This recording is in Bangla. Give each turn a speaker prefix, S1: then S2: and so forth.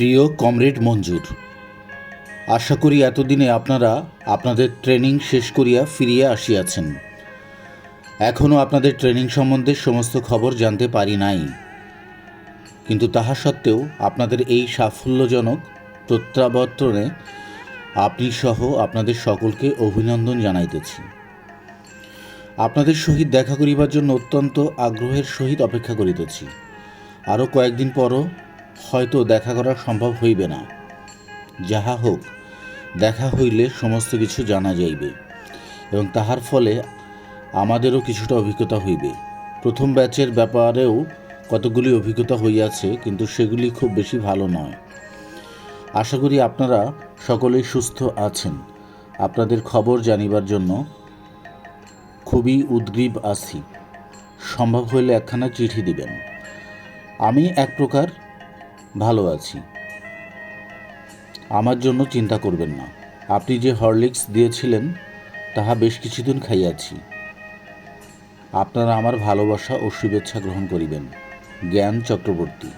S1: প্রিয় কমরেড মঞ্জুর, আশা করি এতদিনে আপনারা আপনাদের ট্রেনিং শেষ করিয়া ফিরিয়া আসিয়াছেন। এখনও আপনাদের ট্রেনিং সম্বন্ধে সমস্ত খবর জানতে পারি নাই। কিন্তু তাহা সত্ত্বেও আপনাদের এই সাফল্যজনক প্রত্যাবর্তনে আপনি সহ আপনাদের সকলকে অভিনন্দন জানাইতেছি। আপনাদের সহিত দেখা করিবার জন্য অত্যন্ত আগ্রহের সহিত অপেক্ষা করিতেছি। আরও কয়েকদিন পরও হয়তো দেখা করা সম্ভব হইবে না। যাহা হোক, দেখা হইলে সমস্ত কিছু জানা যাইবে এবং তাহার ফলে আমাদেরও কিছুটা অভিজ্ঞতা হইবে। প্রথম ব্যাচের ব্যাপারেও কতগুলি অভিজ্ঞতা হইয়াছে, কিন্তু সেগুলি খুব বেশি ভালো নয়। আশা করি আপনারা সকলেই সুস্থ আছেন। আপনাদের খবর জানিবার জন্য খুবই উদ্গ্রীব আছি। সম্ভব হইলে একখানা চিঠি দিবেন। আমি এক প্রকার ভালো আছি। আমার জন্য চিন্তা করবেন না। আপনি যে হরলিক্স দিয়েছিলেন, তাহা বেশ কিছুদিন খাইয়াছি। আপনারা আমার ভালোবাসা ও শুভেচ্ছা গ্রহণ করিবেন। জ্ঞান চক্রবর্তী।